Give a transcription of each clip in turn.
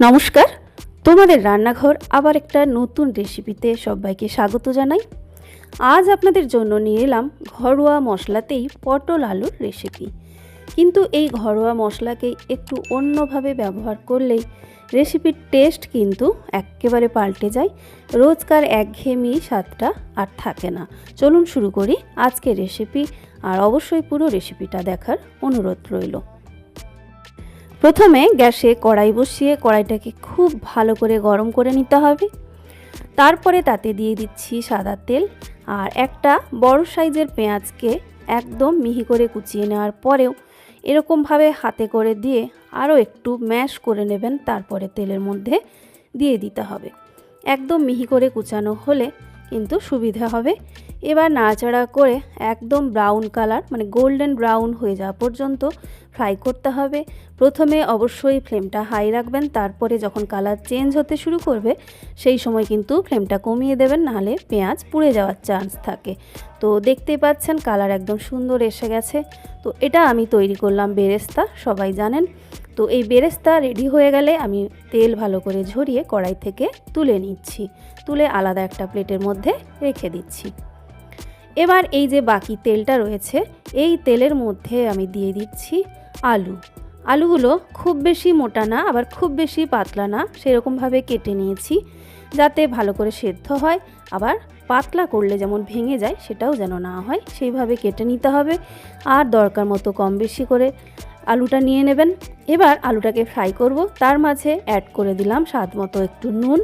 নমস্কার, তোমাদের রান্নাঘর আবার একটা নতুন রেসিপিতে সবাইকে স্বাগত জানাই। আজ আপনাদের জন্য নিয়ে এলাম ঘরোয়া মশলাতেই পটল আলুর রেসিপি কিন্তু এই ঘরোয়া মশলাকে একটু অন্যভাবে ব্যবহার করলেই রেসিপির টেস্ট কিন্তু একেবারে পাল্টে যায়। রোজকার একঘেয়েমি স্বাদটা আর থাকে না। চলুন শুরু করি আজকে রেসিপি আর অবশ্যই পুরো রেসিপিটা দেখার অনুরোধ রইল। প্রথমে গ্যাসে কড়াই বসিয়ে কড়াইটাকে খুব ভালো করে গরম করে নিতে হবে। তারপরে তাতে দিয়ে দিচ্ছি সাদা তেল আর একটা বড় সাইজের পেঁয়াজকে একদম মিহি করে কুচিয়ে নেওয়ার পরেও এরকমভাবে হাতে করে দিয়ে আরও একটু ম্যাশ করে নেবেন, তারপরে তেলের মধ্যে দিয়ে দিতে হবে। একদম মিহি করে কুচানো হলে কিন্তু সুবিধা হবে। এবার নাড়াচাড়া করে একদম ব্রাউন কালার মানে গোল্ডেন ব্রাউন হয়ে যাওয়া পর্যন্ত ফ্রাই করতে হবে। প্রথমে অবশ্যই ফ্লেমটা হাই রাখবেন, তারপরে যখন কালার চেঞ্জ হতে শুরু করবে, সেই সময় কিন্তু ফ্লেমটা কমিয়ে দেবেন, নাহলে পেঁয়াজ পুড়ে যাওয়ার চান্স থাকে। তো দেখতেই পাচ্ছেন কালার একদম সুন্দর এসে গেছে। তো এটা আমি তৈরি করলাম বেরেস্তা, সবাই জানেন। তো এই বেরেস্তা রেডি হয়ে গেলে আমি তেল ভালো করে ঝরিয়ে কড়াই থেকে তুলে নিচ্ছি। তুলে আলাদা একটা প্লেটের মধ্যে রেখে দিচ্ছি। এবার এই যে বাকি তেলটা রয়েছে, এই তেলের মধ্যে আমি দিয়ে দিচ্ছি আলু। আলুগুলো খুব বেশি মোটা না, আবার খুব বেশি পাতলা না, সেরকমভাবে কেটে নিয়েছি যাতে ভালো করে সেদ্ধ হয়। আবার পাতলা করলে যেমন ভেঙে যায়, সেটাও যেন না হয়, সেইভাবে কেটে নিতে হবে। আর দরকার মতো কম বেশি করে আলুটা নিয়ে নেবেন। এবার আলুটাকে ফ্রাই করব। তার মাঝে অ্যাড করে দিলাম স্বাদ মতো একটু নুন।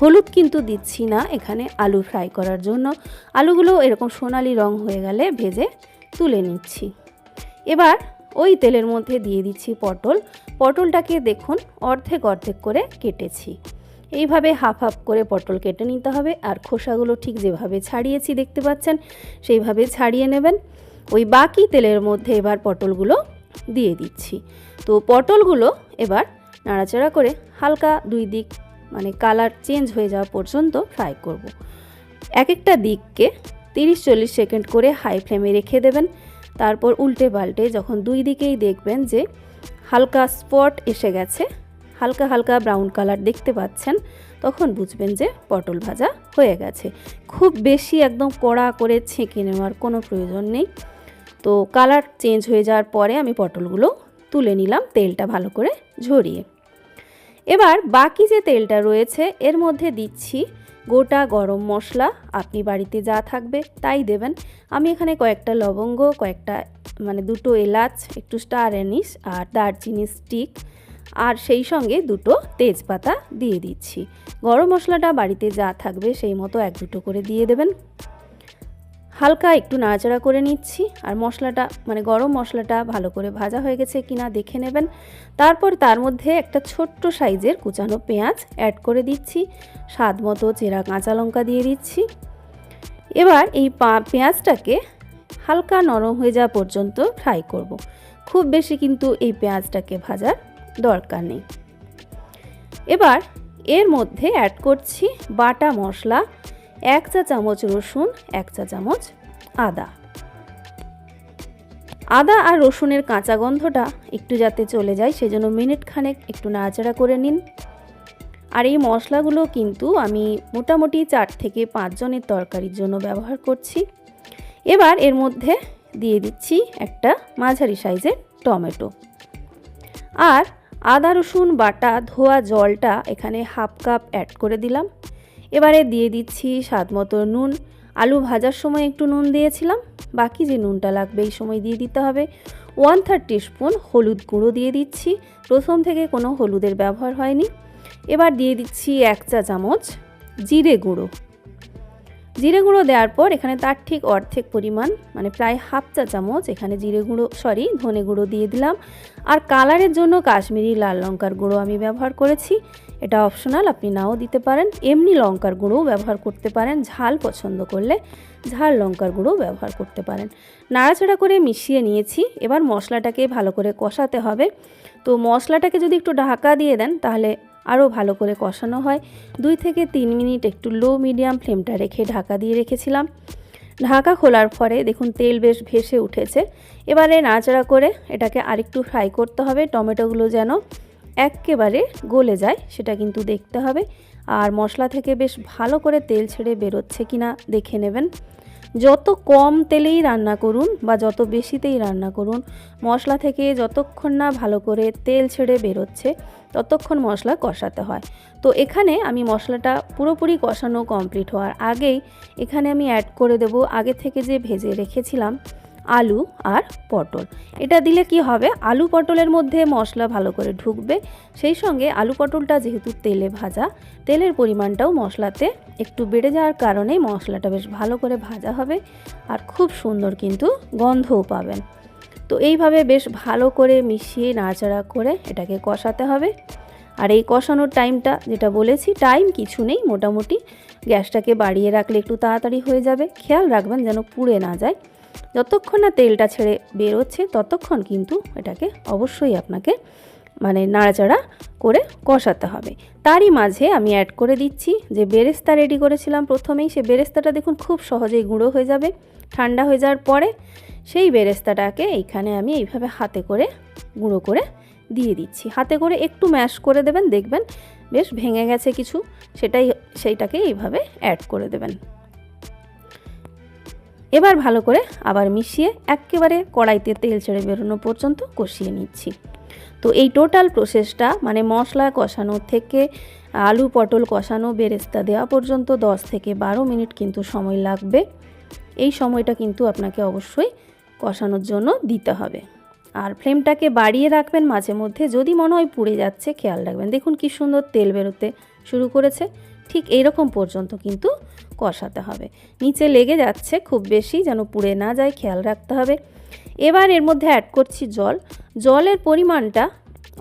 হলুদ কিন্তু দিচ্ছি না এখানে আলু ফ্রাই করার জন্য। আলুগুলো এরকম সোনালি রং হয়ে গেলে ভেজে তুলে নিচ্ছি। এবার ওই তেলের মধ্যে দিয়ে দিচ্ছি পটল। পটলটাকে দেখুন অর্ধেক অর্ধেক করে কেটেছি। এইভাবে হাফ হাফ করে পটল কেটে নিতে হবে। আর খোসাগুলো ঠিক যেভাবে ছাড়িয়েছি দেখতে পাচ্ছেন, সেইভাবে ছাড়িয়ে নেবেন। ওই বাকি তেলের মধ্যে এবার পটলগুলো দিয়ে দিচ্ছি। তো পটলগুলো এবার নাড়াচাড়া করে হালকা দুই দিক মানে কালার চেঞ্জ হয়ে যাওয়া পর্যন্ত ফ্রাই করব। এক একটা দিককে তিরিশ চল্লিশ সেকেন্ড করে হাই ফ্লেমে রেখে দেবেন। তারপর উল্টে পাল্টে যখন দুই দিকেই দেখবেন যে হালকা স্পট এসে গেছে, হালকা হালকা ব্রাউন কালার দেখতে পাচ্ছেন, তখন বুঝবেন যে পটল ভাজা হয়ে গেছে। খুব বেশি একদম কড়া করে ছেঁকে নেওয়ার কোনো প্রয়োজন নেই। তো কালার চেঞ্জ হয়ে যাওয়ার পরে আমি পটলগুলো তুলে নিলাম তেলটা ভালো করে ঝরিয়ে। এবার বাকি যে তেলটা রয়েছে, এর মধ্যে দিচ্ছি গোটা গরম মশলা। আপনি বাড়িতে যা থাকবে তাই দেবেন। আমি এখানে কয়েকটা লবঙ্গ, কয়েকটা মানে দুটো এলাচ, একটু স্টার অ্যানিস আর দারচিনি স্টিক আর সেই সঙ্গে দুটো তেজপাতা দিয়ে দিচ্ছি। গরম মশলাটা বাড়িতে যা থাকবে সেই মতো এক দুটো করে দিয়ে দেবেন। হালকা একটু নাড়াচাড়া করে নিচ্ছি, আর মশলাটা মানে গরম মশলাটা ভালো করে ভাজা হয়ে গেছে কিনা দেখে নেবেন। তারপর তার মধ্যে একটা ছোট্ট সাইজের কুচানো পেঁয়াজ অ্যাড করে দিচ্ছি, স্বাদ মতো চেরা কাঁচা লঙ্কা দিয়ে দিচ্ছি। এবার এই পেঁয়াজটাকে হালকা নরম হয়ে যাওয়া পর্যন্ত ফ্রাই করব। খুব বেশি কিন্তু এই পেঁয়াজটাকে ভাজার দরকার নেই। এবার এর মধ্যে অ্যাড করছি বাটা মশলা এক চা চামচ রসুন, এক চা চামচ আদা। আদা আর রসুনের কাঁচা গন্ধটা একটু যাতে চলে যায়, সেজন্য মিনিট খানেক একটু নাড়াচাড়া করে নিন। আর এই মশলাগুলো কিন্তু আমি মোটামুটি চার থেকে পাঁচজনের তরকারির জন্য ব্যবহার করছি। এবার এর মধ্যে দিয়ে দিচ্ছি একটা মাঝারি সাইজের টমেটো। আর আদা, রসুন বাটা ধোয়া জলটা এখানে হাফ কাপ অ্যাড করে দিলাম। এবারে দিয়ে দিচ্ছি স্বাদ মতো নুন। আলু ভাজার সময় একটু নুন দিয়েছিলাম। বাকি যে নুনটা লাগবে এই সময় দিয়ে দিতে হবে। ওয়ান থার্ড স্পুন হলুদ গুঁড়ো দিয়ে দিচ্ছি। প্রথম থেকে কোনো হলুদের ব্যবহার হয়নি। এবার দিয়ে দিচ্ছি এক চা চামচ জিরে গুঁড়ো। জিরে গুঁড়ো দেওয়ার পর এখানে তার ঠিক অর্ধেক পরিমাণ মানে প্রায় হাফ চা চামচ এখানে জিরে গুঁড়ো, সরি, ধনে গুঁড়ো দিয়ে দিলাম। আর কালারের জন্য কাশ্মীরি লাল লঙ্কার গুঁড়ো আমি ব্যবহার করেছি। এটা অপশনাল আপনি নাও দিতে পারেন। এমনি লঙ্কার গুঁড়োও ব্যবহার করতে পারেন। ঝাল পছন্দ করলে ঝাল লঙ্কার গুঁড়োও ব্যবহার করতে পারেন। নাড়াচাড়া করে মিশিয়ে নিয়েছি। এবার মশলাটাকে ভালো করে কষাতে হবে। তো মশলাটাকে যদি একটু ঢাকা দিয়ে দেন, তাহলে আরও ভালো করে কষানো হয়। দুই থেকে তিন মিনিট একটু লো মিডিয়াম ফ্লেমটা রেখে ঢাকা দিয়ে রেখেছিলাম। ঢাকা খোলার পরে দেখুন, তেল বেশ ভেসে উঠেছে। এবারে নাড়াচাড়া করে এটাকে আরেকটু ফ্রাই করতে হবে। টমেটোগুলো যেন একেবারে গলে যায়, সেটা কিন্তু দেখতে হবে। আর মশলা থেকে বেশ ভালো করে তেল ছেড়ে বেরোচ্ছে কিনা দেখে নেবেন। যত কম তেলেই রান্না করুন বা যত বেশিতেই রান্না করুন, মশলা থেকে যতক্ষণ না ভালো করে তেল ছেড়ে বেরোচ্ছে, ততক্ষণ মশলা কষাতে হয়। তো এখানে আমি মশলাটা পুরোপুরি কষানো কমপ্লিট হওয়ার আগেই এখানে আমি অ্যাড করে দেব আগে থেকে যে ভেজে রেখেছিলাম আলু আর পটল। এটা দিলে কি হবে? আলু পটলের মধ্যে মশলা ভালো করে ঢুকবে। সেই সঙ্গে আলু পটলটা যেহেতু তেলে ভাজা, তেলের পরিমাণটাও মশলাতে একটু বেড়ে যাওয়ার কারণে মশলাটা বেশ ভালো করে ভাজা হবে আর খুব সুন্দর কিন্তু গন্ধও পাবেন। তো এইভাবে বেশ ভালো করে মিশিয়ে নাড়াচাড়া করে এটাকে কষাতে হবে। আর এই কষানোর টাইমটা যেটা বলেছি, টাইম কিছু নেই, মোটামুটি গ্যাসটাকে বাড়িয়ে রাখলে একটু তাড়াতাড়ি হয়ে যাবে। খেয়াল রাখবেন যেন পুড়ে না যায়। যতক্ষণ না তেলটা ছেড়ে বেরোচ্ছে, ততক্ষণ কিন্তু এটাকে অবশ্যই আপনাকে মানে নাড়াচাড়া করে কষাতে হবে। তারই মাঝে আমি অ্যাড করে দিচ্ছি যে বেরেস্তা রেডি করেছিলাম প্রথমেই, সে বেরেস্তাটা দেখুন খুব সহজেই গুঁড়ো হয়ে যাবে, ঠান্ডা হয়ে যাওয়ার পরে সেই বেরেস্তাটাকে এইখানে আমি এইভাবে হাতে করে গুঁড়ো করে দিয়ে দিচ্ছি। হাতে করে একটু ম্যাশ করে দেবেন, দেখবেন বেশ ভেঙে গেছে কিছু, সেটাই, সেইটাকে এইভাবে অ্যাড করে দেবেন। এবার ভালো করে আবার মিশিয়ে একেবারে কড়াইতে তেল ছেড়ে বেরোনো পর্যন্ত কষিয়ে নিচ্ছি। তো এই টোটাল প্রসেসটা মানে মশলা কষানো থেকে আলু পটল কষানো বেরেস্তা দেওয়া পর্যন্ত 10 থেকে বারো মিনিট কিন্তু সময় লাগবে। এই সময়টা কিন্তু আপনাকে অবশ্যই কষানোর জন্য দিতে হবে। আর ফ্লেমটাকে বাড়িয়ে রাখবেন মাঝে মধ্যে যদি মনে হয় পুড়ে যাচ্ছে, খেয়াল রাখবেন। দেখুন কি সুন্দর তেল বেরোতে শুরু করেছে, ঠিক এইরকম পর্যন্ত কিন্তু কষাতে হবে। নিচে লেগে যাচ্ছে খুব বেশি যেন পুড়ে না যায়, খেয়াল রাখতে হবে। এবার এর মধ্যে অ্যাড করছি জল। জলের পরিমাণটা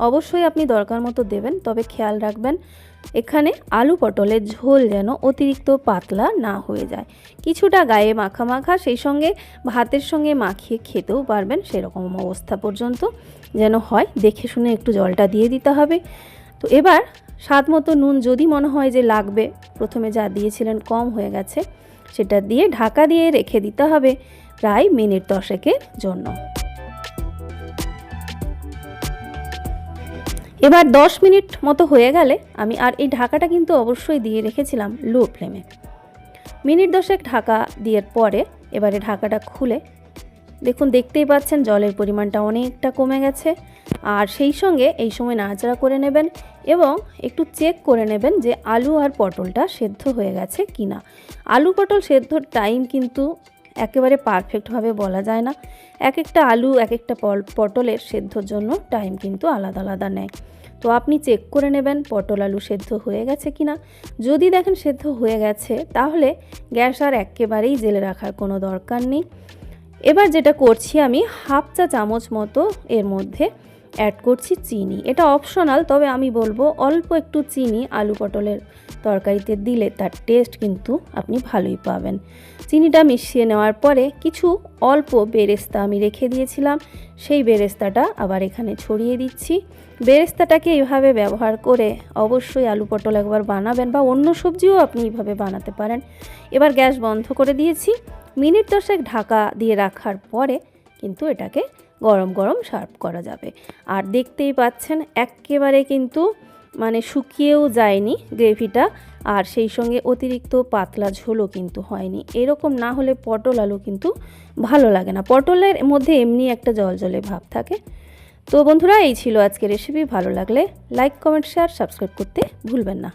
অবশ্যই আপনি দরকার মতো দেবেন, তবে খেয়াল রাখবেন, এখানে আলু পটলের ঝোল যেন অতিরিক্ত পাতলা না হয়ে যায়। কিছুটা গায়ে মাখা মাখা সেই সঙ্গে ভাতের সঙ্গে মাখিয়ে খেতেও পারবেন, সেরকম অবস্থা পর্যন্ত যেন হয়। দেখে শুনে একটু জলটা দিয়ে দিতে হবে। তো এবার স্বাদ মতো নুন যদি মনে হয় যে লাগবে, প্রথমে যা দিয়েছিলেন কম হয়ে গেছে, সেটা দিয়ে ঢাকা দিয়ে রেখে দিতে হবে প্রায় মিনিট দশেকের জন্য। এবার দশ মিনিট মতো হয়ে গেলে আমি আর এই ঢাকাটা কিন্তু অবশ্যই দিয়ে রেখেছিলাম লো ফ্লেমে মিনিট দশেক ঢাকা দেওয়ার পরে এবারে ঢাকাটা খুলে, দেখুন দেখতেই পাচ্ছেন জলের পরিমাণটা অনেকটা কমে গেছে, আর সেই সঙ্গে এই সময় নাড়াচাড়া করে নেবেন এবং একটু চেক করে নেবেন যে আলু আর পটলটা সেদ্ধ হয়ে গেছে কি না আলু পটল সেদ্ধর টাইম কিন্তু একেবারে পারফেক্টভাবে বলা যায় না। এক একটা আলু এক একটা পটলের সেদ্ধর জন্য টাইম কিন্তু আলাদা আলাদা নেয়। তো আপনি চেক করে নেবেন পটল আলু সেদ্ধ হয়ে গেছে কি না যদি দেখেন সেদ্ধ হয়ে গেছে, তাহলে গ্যাস আর একেবারেই জেলে রাখার কোনো দরকার নেই। এবার যেটা করছি আমি, হাফ চা চামচ মতো এর মধ্যে অ্যাড করছি চিনি। এটা অপশনাল তবে আমি বলব অল্প একটু চিনি আলু পটলের তরকারিতে দিলে তার টেস্ট কিন্তু আপনি ভালোই পাবেন। চিনিটা মিশিয়ে নেওয়ার পরে কিছু অল্প বেরেস্তা আমি রেখে দিয়েছিলাম। সেই বেরেস্তাটা আবার এখানে ছড়িয়ে দিচ্ছি। বেরেস্তাটাকে এইভাবে ব্যবহার করে অবশ্যই আলু পটল একবার বানাবেন বা অন্য সবজিও আপনি এইভাবে বানাতে পারেন। এবার গ্যাস বন্ধ করে দিয়েছি। মিনিট দশেক ঢাকা দিয়ে রাখার পরে কিন্তু এটাকে গরম গরম সার্ভ করা যাবে। আর দেখতেই পাচ্ছেন, একেবারে কিন্তু মানে শুকিয়েও যায়নি গ্রেভিটা, আর সেই সঙ্গে অতিরিক্ত পাতলা ঝোলও কিন্তু হয়নি। এরকম না হলে পটল আলু কিন্তু ভালো লাগে না। পটলের মধ্যে এমনি একটা জল জলে ভাব থাকে। তো বন্ধুরা, এই ছিল আজকের রেসিপি ভালো লাগলে লাইক কমেন্ট শেয়ার সাবস্ক্রাইব করতে ভুলবেন না।